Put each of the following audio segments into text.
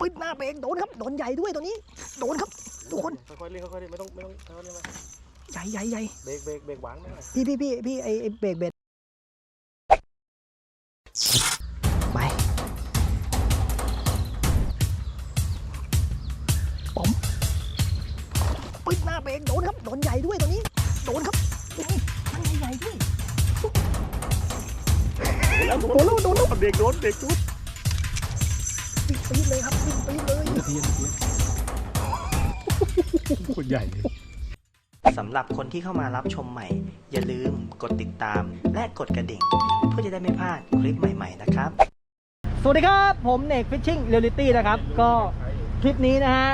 ปืนหน้าเบรกโดนครับโดนใหญ่ด้วยตัวนี้โดนครับทุกคนค่อยๆเล่นค่อยๆเล่นไม่ต้องไม่ต้องค่อยๆเล่นมาใหญ่ใหญ่ใหญ่เบรกเบรกเบรกหวางหน่อยพี่พี่พี่พี่ไอไอเบรกเบรก คนใหญ่เลยสำหรับคนที่เข้ามารับชมใหม่ อย่าลืมกดติดตามและกดกระดิ่ง เพื่อจะได้ไม่พลาดคลิปใหม่ๆนะครับ สวัสดีครับ ผมเนกฟิชชิ่งเรียลลิตี้นะครับ ก็คลิปนี้นะฮะ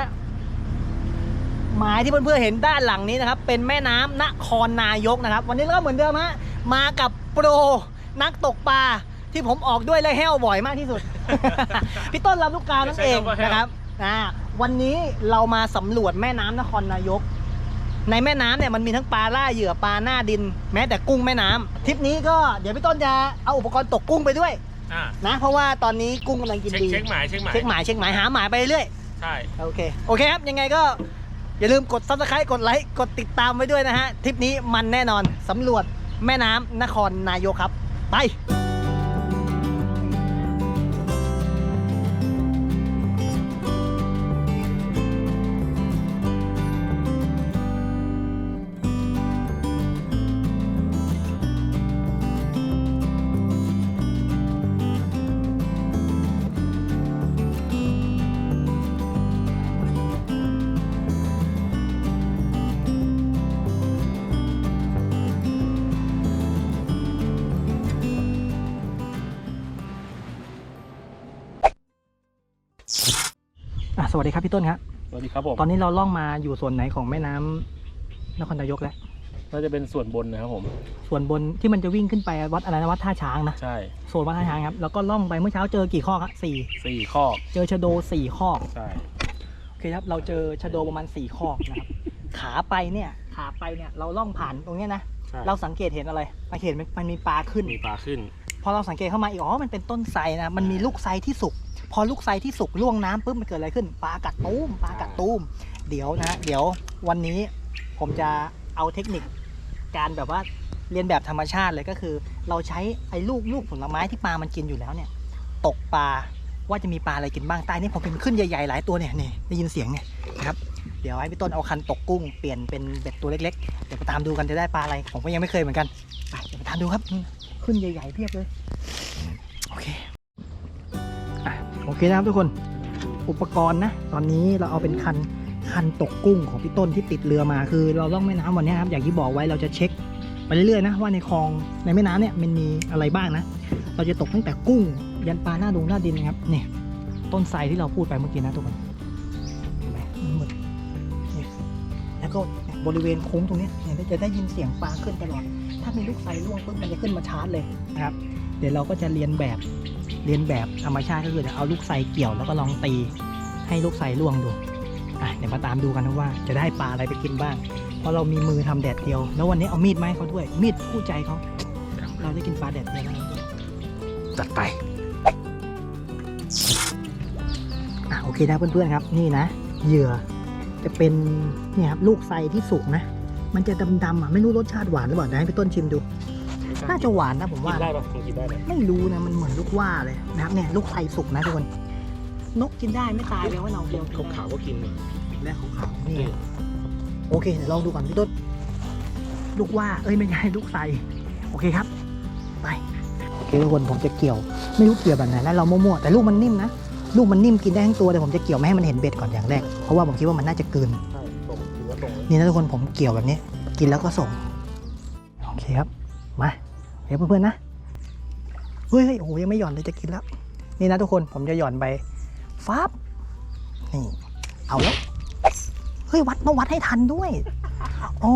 หมายที่เพื่อนๆเห็นด้านหลังนี้นะครับ เป็นแม่น้ำนครนายกนะครับ วันนี้เราก็เหมือนเดิมฮะมากับโปรนักตกปลาที่ผมออกด้วยและแห้วบ่อยมากที่สุด พี่ต้นลำลูกกานั่นเองนะครับอ่า วันนี้เรามาสำรวจแม่น้ำนครนายก ในแม่น้ำเนี่ยมันมีทั้งปลาล่าเหยื่อปลาหน้าดิน แม้แต่กุ้งแม่น้ำทริปนี้ก็เดี๋ยวพี่ต้นจะเอาอุปกรณ์ตกกุ้งไปด้วยอ่านะเพราะว่าตอนนี้กุ้งกำลังกินเช็คดี เช็คหมายเช็คหมายเช็คหมายเช็คหมายหาหมายไปเรื่อย ใช่ โอเค โอเคครับ ยังไงก็อย่าลืมกด subscribe กดไลค์ กดติดตามไว้ด้วยนะฮะ ทริปนี้มันแน่นอน สำรวจแม่น้ำนครนายกครับ ไป วัสดีครับพี่ต้นครับสวัสดีครับผมตอนนี้เราล่องมาอยู่ส่วนไหนของแม่น้ำนครนายกแล้วน่าจะเป็นส่วนบนนะครับผม ส่วนบนที่มันจะวิ่งขึ้นไปวัดอะไรนะวัดท่าช้างนะใช่ส่วนวัดท่าช้างครับแล้วก็ล่องไปเมื่อเช้าเจอกี่ข้อครับสี่สี่ข้อเจอชะโดสี่ข้อใช่โอเคครับเราเจอชะโดประมาณ4ข้อนะครับขาไปเนี่ยขาไปเนี่ยเราล่องผ่านตรงเนี้ยนะใช่เราสังเกตเห็นอะไรเราเห็นมันมันมีปลาขึ้นมีปลาขึ้น พอเราสังเกตเข้ามาอีกอ๋อมันเป็นต้นไทรนะมันมีลูกไทรที่สุก พอลูกไทรที่สุกล่วงน้ำปุ๊บมันเกิดอะไรขึ้นปลากัดตูมปลากัดตูมเดี๋ยวนะ เดี๋ยววันนี้ผมจะเอาเทคนิคการแบบว่าเรียนแบบธรรมชาติเลยก็คือ เราใช้ไอ้ลูกลูกผลไม้ที่ปลามันกินอยู่แล้วเนี่ย ตกปลาว่าจะมีปลาอะไรกินบ้างใต้นี่ผมเป็นขึ้นใหญ่ๆหลายตัวเนี่ยนี่ได้ยินเสียงเนี่ยนะครับเดี๋ยวให้พี่ต้นเอาคันตกกุ้งเปลี่ยนเป็นเบ็ดตัวเล็กๆเดี๋ยวไปตามดูกันจะได้ปลาอะไร ผมก็ยังไม่เคยเหมือนกันไปเดี๋ยวไปตามดูครับนี่ขึ้นใหญ่ๆเพียบเลยโอเค อะโอเคนะครับทุกคนอุปกรณ์นะ ตอนนี้เราเอาเป็นคันคันตกกุ้งของพี่ต้นที่ติดเรือมาคือ เราล่องแม่น้ำวันนี้ครับอย่างที่บอกไว้เราจะเช็คไปเรื่อยๆนะว่าในคลองในแม่น้ำเนี่ยมันมีอะไรบ้างนะ เราจะตกตั้งแต่กุ้ง ยันปลาหน้าดงหน้าดินนะครับเนี่ยต้นไทรที่เราพูดไปเมื่อกี้นะทุกคนเห็นไหมมันมืดแล้วก็บริเวณโค้งตรงนี้เนี่ยจะได้ยินเสียงปลาขึ้นตลอด ถ้ามีลูกไทรล่วงปุ๊บมันจะขึ้นมาชาร์จเลยนะครับ เดี๋ยวเราก็จะเรียนแบบเรียนแบบธรรมชาติก็คือจะเอาลูกไทรเกี่ยวแล้วก็ลองตีให้ลูกไทรล่วงดูอะเดี๋ยวมาตามดูกันนะว่าจะได้ปลาอะไรไปกินบ้าง เพราะเรามีมือทำแดดเดียว แล้ววันนี้เอามีดไม้เขาด้วย มีดคู่ใจเขาเราได้กินปลาแดดเดียวแล้วจัดไปอะโอเคนะเพื่อนๆครับ นี่นะเหยื่อจะเป็นเนี่ยครับลูกไทรที่สุกนะ มันจะดำๆอะไม่รู้รสชาติหวานหรือเปล่าเดี๋ยวให้พี่ต้นชิมดู น่าจะหวานนะผมกิว่านได้ปะกินได้ไหมไม่รู้นะมันเหมือนลูกว่าเลยนะครับเนี่ยลูกไทรสุกนะทุกคน นกกินได้ไม่ตายเลยว่าเราเดียวขาวขาวๆก็กินแม่ขาวๆนี่ โอเคเดี๋ยวลองดูก่อนพี่ต้น ลูกว่า เอ้ยไม่ใช่ลูกไทรโอเคครับ ไป โอเคทุกคนผมจะเกี่ยว ไม่รู้เกี่ยวแบบไหนแล้วเรามั่วๆแต่ลูกมันนิ่มนะ ลูกมันนิ่มกินได้ทั้งตัวแต่ผมจะเกี่ยวไม่ให้มันเห็นเบ็ดก่อนอย่างแรก เพราะว่าผมคิดว่ามันน่าจะกลืน ใช่ตรงถือว่าตรงเลยนี่นะทุกคนผมเกี่ยวแบบนี้ กินแล้วก็ส่ง โอเคครับ มาเดี๋ยวเพื่อนๆนะเฮ้ยเฮ้ยโอ้โหยังไม่หย่อนเลยจะกินแล้ว นี่นะทุกคนผมจะหย่อนไปฟับนี่ เอาแล้ว เฮ้ยวัดต้องวัดให้ทันด้วยอ๋อ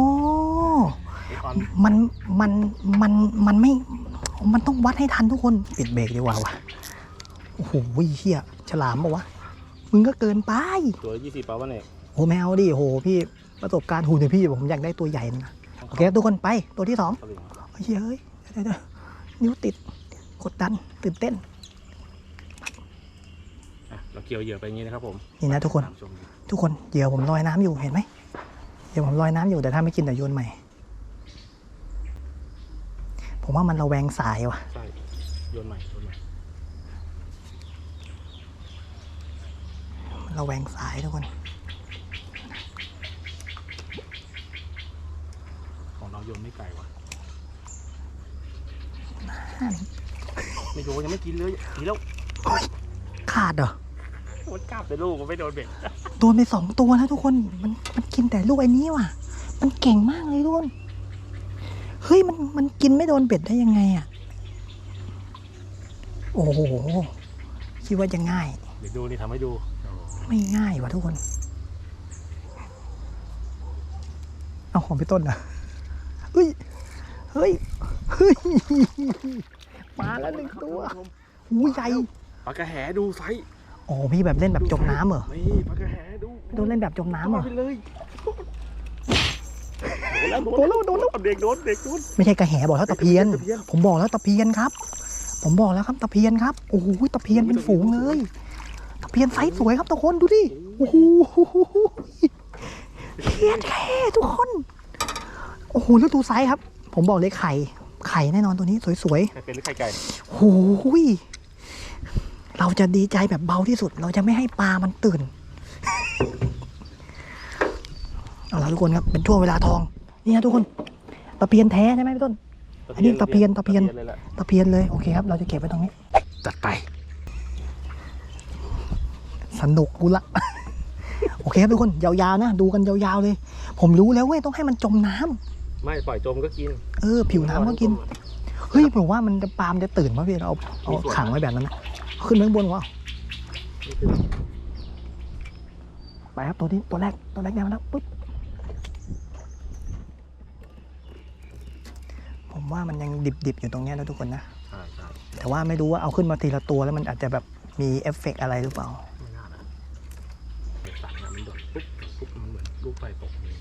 นี่ตอนมันมันมันมันไม่ มันต้องวัดให้ทันทุกคนปิดเบรกดีกว่าวะโอ้โหเฮียฉลามปะวะมึงก็เกินไปตัวยี่สิบปาวะเนี่ยโอ้แมวดิโหพี่ประสบการณ์หูเดี๋ยวพี่ผมอยากได้ตัวใหญ่นะโอเคครับทุกคนไปตัวที่สองสลิงเฮ้ยเฮ้ยเดี๋ยวเดี๋ยวนิ้วติดกดดันตื่นเต้น อะเราเกี่ยวเหยื่อไปอย่างนี้นะครับผมนี่นะทุกคน ตามชมดูทุกคนเหยื่อผมลอยน้ำอยู่เห็นไหมเหยื่อผมลอยน้ำอยู่แต่ถ้าไม่กินเดี๋ยวโยนใหม่ ผมว่ามันระแวงสายว่ะ ใช่โยนใหม่โยนใหม่มันระแวงสายทุกคน ของเราโยนไม่ไกลว่ะ ไม่โยนยังไม่กินเลยกินแล้วขาดเหรอมันกลับแต่ลูกมันไม่โดนเบ็ดโดนไปสองตัวแล้วทุกคนมันมันกินแต่ลูกไอ้นี้ว่ะ มันเก่งมากเลยทุกคนเฮ้ยมันมันกินไม่โดนเบ็ดได้ยังไงอะโอ้โหคิดว่าจะง่าย เดี๋ยวดูนี่ทำให้ดู ไม่ง่ายว่ะทุกคน เอาของพี่ต้นนะเฮ้ย เฮ้ยเฮ้ย มาแล้วหนึ่งตัวหูใหญ่ปลากระแหดูไซส์อ๋อพี่แบบเล่นแบบจมน้ำเหรอนี่ปลากระแหดูพี่ต้นเล่นแบบจมน้ำเหรอไปเลยโดนแล้วโดนแล้วโดนแล้วเด็กโดนเด็กโดนไม่ใช่กระแหบอกแล้วตะเพียนตะเพียน ผมบอกแล้วตะเพียนครับ ผมบอกแล้วครับตะเพียนครับโอ้โหตะเพียนเป็นฝูงเลยตะเพียนไซส์สวยครับทุกคนดูดิโอ้โหเพียนแค่ทุกคน โอ้โหแล้วดูไซส์ครับ ผมบอกเลยไข่ ไข่แน่นอนตัวนี้สวยใครเป็นหรือไข่ไก่ๆโอ้ยเราจะดีใจแบบเบาที่สุด เราจะไม่ให้ปลามันตื่น เอาละทุกคนครับ เป็นช่วงเวลาทอง นี่นะทุกคน ตะเพียนแท้ใช่ไหมพี่ต้น อันนี้ตะเพียนตะเพียนเลยแหละตะเพียนเลยโอเคครับ เราจะเก็บไว้ตรงนี้ จัดไป สนุกกูละ โอเคครับทุกคน ยาวๆนะ ดูกันยาวๆเลย ผมรู้แล้วเว้ยต้องให้มันจมน้ำไม่ปล่อยจมก็กิน เออ ผิวน้ำก็กิน เฮ้ยผมว่ามันจะปลามนจะตื่นป่ะพี่เราเอาเอามีส่วนขังไว้แบบนั้นนะขึ้นไปข้างบนวะไปครับตัวนี้ตัวแรกตัวแรกแนวแล้วปุ๊บผมว่ามันยังดิบๆอยู่ตรงเนี้ยนะทุกคนนะใช่ใช่แต่ว่าไม่รู้ว่าเอาขึ้นมาทีละตัวแล้วมันอาจจะแบบมีเอฟเฟกต์อะไรหรือเปล่าไม่น่านะเด็กสั่งอะมันโดดปุ๊บปุ๊บมันเหมือนลูกไฟตกเลย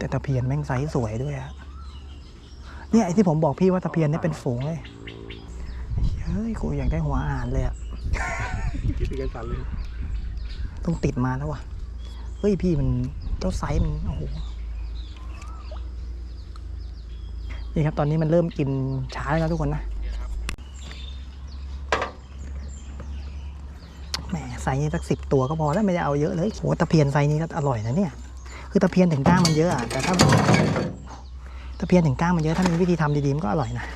แต่ตะเพียนแม่งไซส์สวยด้วยอะเนี่ยไอที่ผมบอกพี่ว่าตะเพียนเนี่ยเป็นฝูงเลยเฮ้ยกูอยากได้หัวอาหารเลยอะคิดถึงกันสันเลยต้องติดมาแล้ววะเฮ้ยพี่มันเจ้าไซส์มันโอ้โหนี่ครับตอนนี้มันเริ่มกินช้าแล้วนะทุกคนนะแหมไซส์นี้สักสิบตัวก็พอแล้วไม่ได้เอาเยอะเลยโหตะเพียนไซส์นี้ก็อร่อยนะเนี่ย คือตะเพียนถึงก้างมันเยอะอะแต่ถ้าตะเพียนถึงก้างมันเยอะถ้ามีวิธีทำดีๆมันก็อร่อยนะ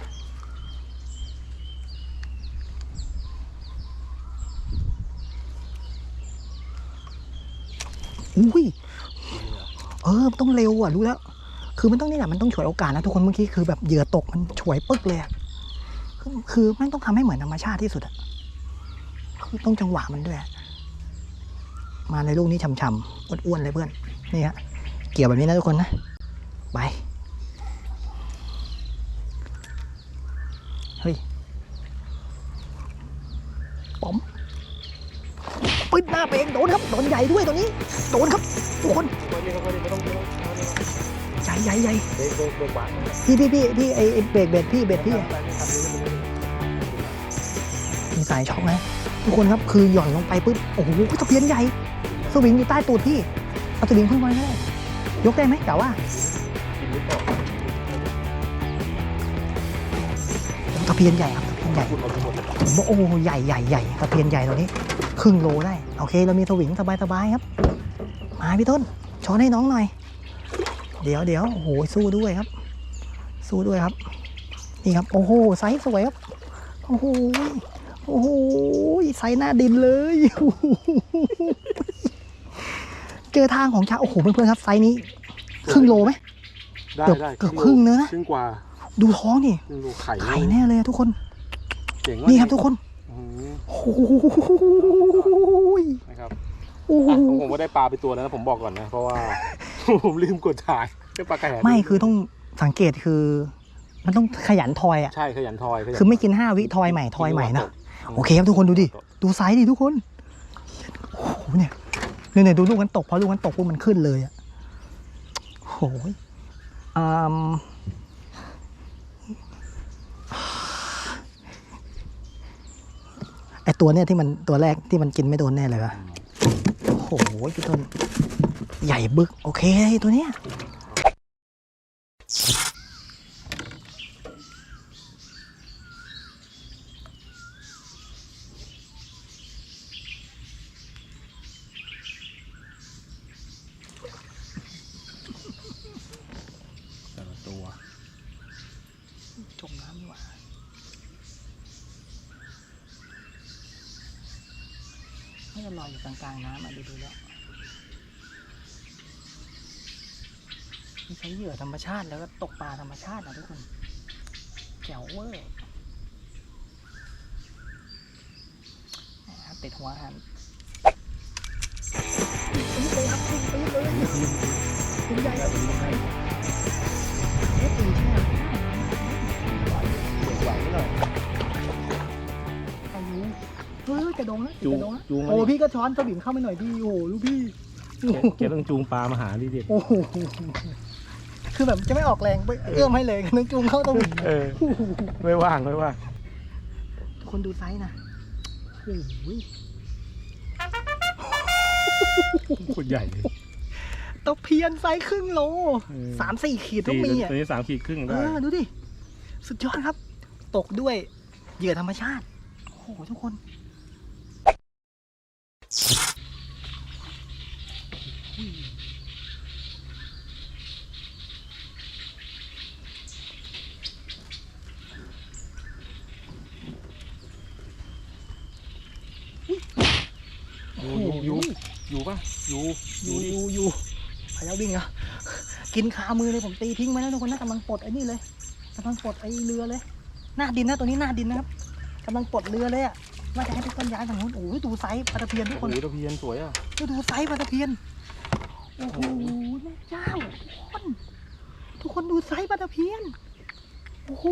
อุ้ยเออต้องเร็วอะรู้แล้ว คือมันต้องนี่แหละมันต้องฉวยโอกาสนะทุกคนเมื่อกี้คือแบบเหยื่อตกมันฉวยปึ๊กเลยคือคือม่งต้องทำให้เหมือนธรรมชาติที่สุดอะคือต้องจังหวะมันด้วย มาในลูกนี้ฉ่ำๆอ้วนๆเลยเพื่อน นี่ฮะเกี่ยวแบบนี้นะทุกคนนะ ไป เฮ้ยป๋อมปึ๊ดหน้าเปงโดนครับ โดนใหญ่ด้วยตัวนี้ โดนครับ ทุกคนใหญ่ใหญ่ใหญ่พี่พี่พี่พี่ไอเบรกเบรกพี่เบรกพี่มีสายช็อคนะทุกคนครับคือหย่อนลงไปปุ๊บโอ้โหตะเพียนใหญ่ สวิงอยู่ใต้ตูดพี่ เอาสวิงขึ้นมาได้ยกได้ไหมแต่ว่าตะเพียนใหญ่ครับตะเพียนใหญ่พูดมาทั้งหมดเลยผมบอกโอ้ใหญ่ใหญ่ใหญ่ตะเพียนใหญ่ตัวนี้ ครึ่งโลได้ โอเค เรามีสวิงสบายสบายๆครับ มาพี่ต้นช้อนให้น้องหน่อย เดี๋ยวเดี๋ยวโอ้โหสู้ด้วยครับ สู้ด้วยครับ นี่ครับ โอ้โหไซส์สวยครับ โอ้โหโอ้โหไซส์หน้าดินเลย เจอทางของชาโอ้โหเพื่อนๆครับไซส์นี้ครึ่งโลไหม ได้เกือบได้เกือบครึ่งเนื้อนะ ครึ่งกว่าดูท้องนี่ครึ่งโลไข่ไข่แน่เลยอะทุกคน เจ๋งนี่ครับทุกคนอืมโอ้โหนะครับโอ้โหอะของผมก็ได้ปลาไปตัวแล้วนะผมบอกก่อนนะ เพราะว่า ผมลืมกดถ่ายเรื่องปลากระแหไม่คือต้องสังเกตคือ มันต้องขยันทอยอะ ใช่ขยันทอยขยันคือไม่กินห้าวิทอยใหม่ทอยใหม่นะ โอเคครับทุกคนดูดิ ดูไซส์ดิทุกคน โอ้โหเนี่ย เนี่ยเนี่ยดูลูกมันตกพอลูกมันตกปุ๊บมันขึ้นเลยอะโอ้โหอืมไอตัวเนี่ยที่มันตัวแรกที่มันกินไม่โดนแน่เลยวะโอ้โหพี่ต้น ใหญ่บึก โอเคตัวเนี้ย แต่ละตัว จมน้ำดีกว่าไม่จะลอยอยู่กลางๆน้ำอะดูดูแล้วนี่ ใช้เหยื่อธรรมชาติแล้วก็ตกปลาธรรมชาตินะทุกคนแจ๋วเวอร์นะครับติดหัวหันปี๊ดเลยครับปี๊ดปี๊ดเลยปี๊ดใหญ่ครับปี๊ดใหญ่เอ๊ะปี๊ดใช่ไหมไหวไม่หน่อยอายุเฮ้ยกระดงนะจูงกระดงนะจูงมาโอ้ดิพี่ก็ช้อนสวิงเข้าไปหน่อยพี่โอ้โหลูกพี่โอ้โหเกต้องจูงปลามาหาดิดิโอ้โห คือแบบจะไม่ออกแรงไปเอื้อมให้เลยนึกจูงเข้าสวิงเออโอ้โหไม่ว่างไม่ว่างทุกคนดูไซส์นะโอ้โหขุดใหญ่เลยตะเพียนไซส์ครึ่งโลเออสามสี่ขีดต้องมีอะตัวนี้สามขีดครึ่งเอได้อดูดิ สุดยอดครับ ตกด้วยเหยื่อธรรมชาติ โอ้โหทุกคน อยู่ อยู่อยู่อยู่ป่ะอยู่ออยู่ยู่ดิอยู่อยู่พยาวิ่งเหรอกินคามือเลยผมตีทิ้งไว้แล้วทุกคนนะกำลังปลดไอ้นี่เลยกำลังปลดไอ้เรือเลย หน้าดินนะตัวนี้หน้าดินนะครับกำลังปลดเรือเลยอะว่าจะให้ทุกคนย้ายฝั่งนู้นโอ้ยดูไซส์ปลาตะเพียนทุกโอ้คนโหตะเพียนสวยอะดูดูไซส์ปลาตะเพียนโอ้โหแม่เจ้าทุกคนทุกคนดูไซส์ปลาตะเพียนโอ้โห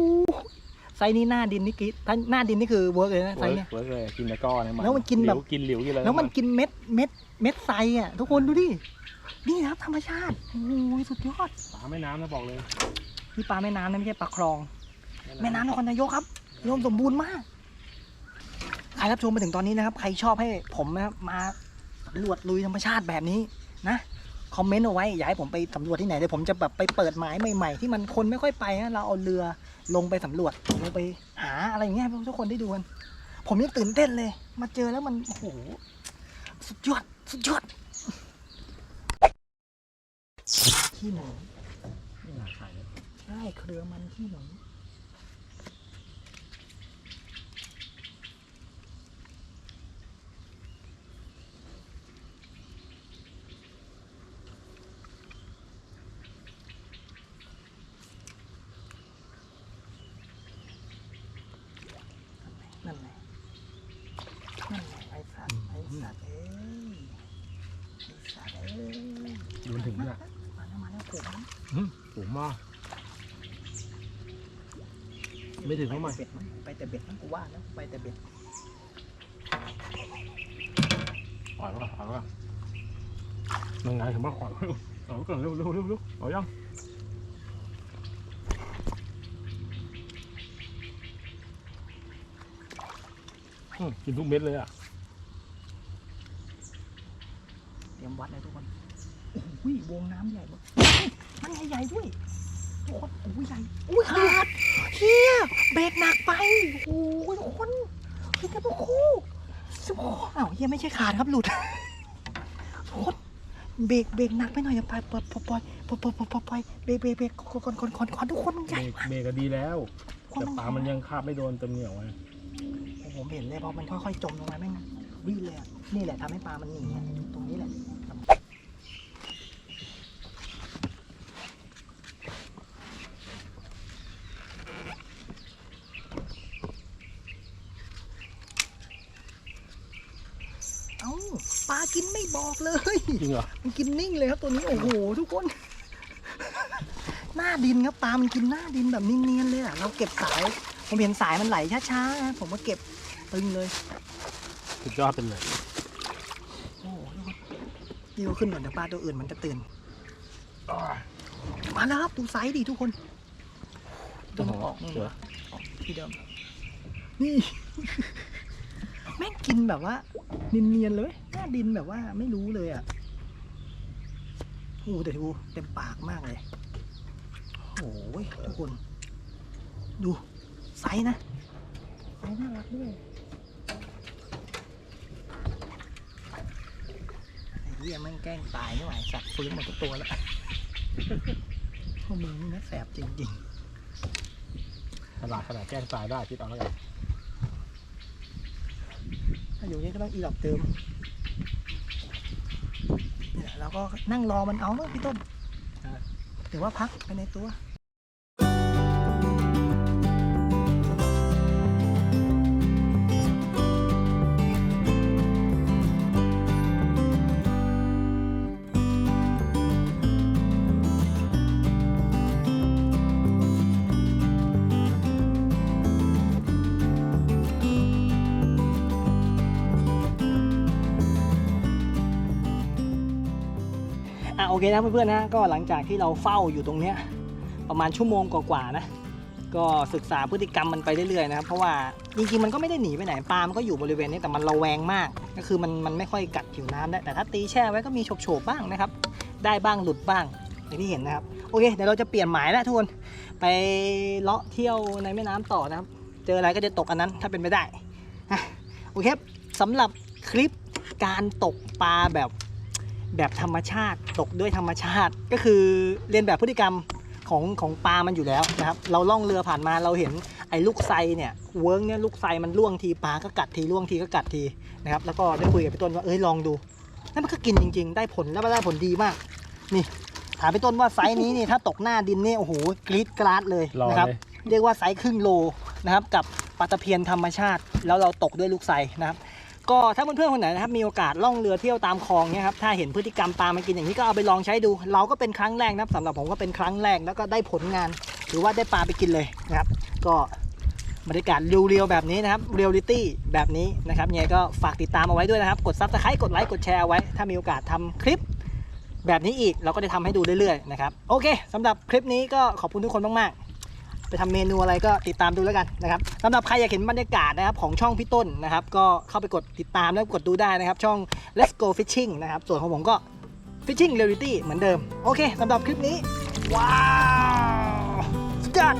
ไซส์นี้หน้าดินนี่กิถ้าหน้าดินนี่คือเวิร์กเลยนะสไซวยส์เนี่ยสวยเลยกินตะก้อนะแล้วมันกินแบบหลิวกินหลิวกินอะไรแล้วมันกินเม็ดเม็ดเม็ดไซอะทุกคนดูดิ นี่ครับธรรมชาติโอ้ยสุดยอด ปลาแม่น้ำนะบอกเลยนี่ปลาแม่น้ำนะไม่ใช่ปลาคลอง แม่น้ำนครนายกครับรวมสมบูรณ์มากใครรับชมมาถึงตอนนี้นะครับ ใครชอบให้ผมนะครับมาสำรวจลุยธรรมชาติแบบนี้นะคอมเมนต์เอาไว้ อยากให้ผมไปสำรวจที่ไหนเดี๋ยวผมจะแบบไปเปิดหมายใหม่ๆ ที่มันคนไม่ค่อยไปนะเราเอาเรือ ลงไปสำรวจลงไปหาอะไรอย่างเงี้ยให้ทุกคนได้ดูกันผมยังตื่นเต้นเลย มาเจอแล้วมันโอ้โหสุดยอดสุดยอดขี้หนูไม่น่าใช่เลยใช่เครือมันขี้หนูนั่นไงนั่นไงไอ้สัตว์ไอ้สัตว์เอ้ยไอ้สัตว์เอ้ย โดนถึงเนี่ย มาแล้วมาแล้ว ผมผมมากไม่ถึงเท่าไหร่ไปแต่เบ็ดมั้งไปแต่เบ็ดมั้งกูว่าแล้วไปแต่เบ็ดอ่อยป่ะอ่อยป่ะยังไงถึงมาอ่อยเอาก่อนเร็วเร็วเร็วเร็วเอายังอืมกินทุกเม็ดเลยอะ เตรียมวัดเลยทุกคนโอ้ยวงน้ำใหญ่มาก ใหญ่ๆด้วยทุกคนโอ้ยใหญ่โอ้ยขาดเฮียเบรกหนักไปโอ้ยทุกคนเฮียทุกคู่โอ้อ้าวเฮียไม่ใช่ขาดครับหลุดทุกคนเบรกเบรกหนักไปหน่อยอย่าไปปล่อยปล่อยปล่อยปล่อยปล่อยปล่อปล่อยเบรกเบรกเบรกก่อนก่อนก่อนก่อนทุกคนมันใหญ่มาก เบรกก็ดีแล้วคนแต่มัน ปลามันยังคาบไม่โดนเต็มเหนียวไงผมเห็นเลยพอมันค่อยๆจมลงมาแม่งวิ่งเลยอะนี่แหละทำให้ปลามันหนีอะตรงนี้แหละ เอ้า ปลากินไม่บอกเลยจริงเหรอมันกินนิ่งเลยครับตัวนี้โอ้โหทุกคน หน้าดินครับปลามันกินหน้าดินแบบเนียนๆเลยอะเราเก็บสายผมเห็นสายมันไหลช้าๆนะผมก็เก็บตึงเลยสุดยอดเป็นเลยโอ้โหทุกคนนี่ก็ขึ้นเหมือนเดี๋ยวปลาตัวอื่นมันจะตื่นมาแล้วครับดูไซส์ดิทุกคนตัวนึงออกนู่นเสือที่เดิมนี่แม่งกินแบบว่า เนียนๆเลยหน้าดินแบบว่าไม่รู้เลยอะโอ้แต่ดูเต็มปากมากเลยโอ้ยทุกคน ดูไซส์นะไซส์น่ารักด้วยไอ้เหี้ยแม่งแกล้งตายไม่ไหวสัตว์ฟื้นหมดทุกตัวแล้วพวกมึงนี่นะแสบจริงฉลาดขนาดแกล้งตายได้คิดเอาแล้วกัน อยู่นี่ก็ต้องอีหลอบเติมเนี่ยเราก็นั่งรอมันเอาเนอะพี่ต้นหรือว่าพักไปในตัว เคนะเพื่อนๆนะก็หลังจากที่เราเฝ้าอยู่ตรงเนี้ยประมาณชั่วโมงกว่าๆนะ ก็ศึกษาพฤติกรรมมันไปเรื่อยๆนะครับเพราะว่าจริงๆมันก็ไม่ได้หนีไปไหนปลามันก็อยู่บริเวณนี้แต่มันระแวงมาก ก็คือมันมันไม่ค่อยกัดผิวน้ำได้แต่ถ้าตีแช่ไว้ก็มีโฉบๆบ้างนะครับ ได้บ้างหลุดบ้างอย่างที่เห็นนะครับโอเคเดี๋ยวเราจะเปลี่ยนหมายแล้วทุกคนไปเลาะเที่ยวในแม่น้ำต่อนะครับ เจออะไรก็จะตกอันนั้นถ้าเป็นไปได้โอเคสำหรับคลิปการตกปลาแบบ แบบธรรมชาติตกด้วยธรรมชาติ ก็คือเรียนแบบพฤติกรรมของของปลามันอยู่แล้วนะครับ เราล่องเรือผ่านมาเราเห็นไอ้ลูกไซเนี่ยเวิร์กเนี่ยลูกไซมันล่วงทีปลาก็กัดทีล่วงทีก็กัดทีนะครับแล้วก็ได้คุยกับพี่ต้นว่าเอ้ยลองดูแล้วมันก็กินจริง ๆ ได้ผลแล้วได้ผลดีมาก นี่ถามพี่ต้นว่าไซส์นี้นี่ถ้าตกหน้าดินนี่โอ้โหกรี๊ดกราดเลยรอนะครับเลยเรียกว่าไซส์ครึ่งโลนะครับกับปลาตะเพียนธรรมชาติ แล้วเราตกด้วยลูกไซนะครับ ก็ถ้าเพื่อนๆคนไหนนะครับมีโอกาสล่องเรือเที่ยวตามคลองเนี่ยครับถ้าเห็นพฤติกรรมปลามันกินอย่างนี้ก็เอาไปลองใช้ดู เราก็เป็นครั้งแรกนะครับสำหรับผมก็เป็นครั้งแรกแล้วก็ได้ผลงานหรือว่าได้ปลาไปกินเลยนะครับ ก็บรรยากาศเรียวๆแบบนี้นะครับเรียลลิตี้แบบนี้นะครับยังไงก็ฝากติดตามเอาไว้ด้วยนะครับ กดซับสไครต์กดไลค์กดแชร์ไว้ ถ้ามีโอกาสทำคลิปแบบนี้อีกเราก็จะทำให้ดูเรื่อยๆนะครับโอเคสำหรับคลิปนี้ก็ขอบคุณทุกคนมากๆ ไปทำเมนูอะไรก็ติดตามดูแล้วกันนะครับสำหรับใครอยากเห็นบรรยากาศนะครับของช่องพี่ต้นนะครับ ก็เข้าไปกดติดตามแล้วกดดูได้นะครับ ช่อง Let's Go Fishing นะครับ ส่วนของผมก็ Fishing Reality เหมือนเดิม โอเคสำหรับคลิปนี้ ว้าวสุดยอด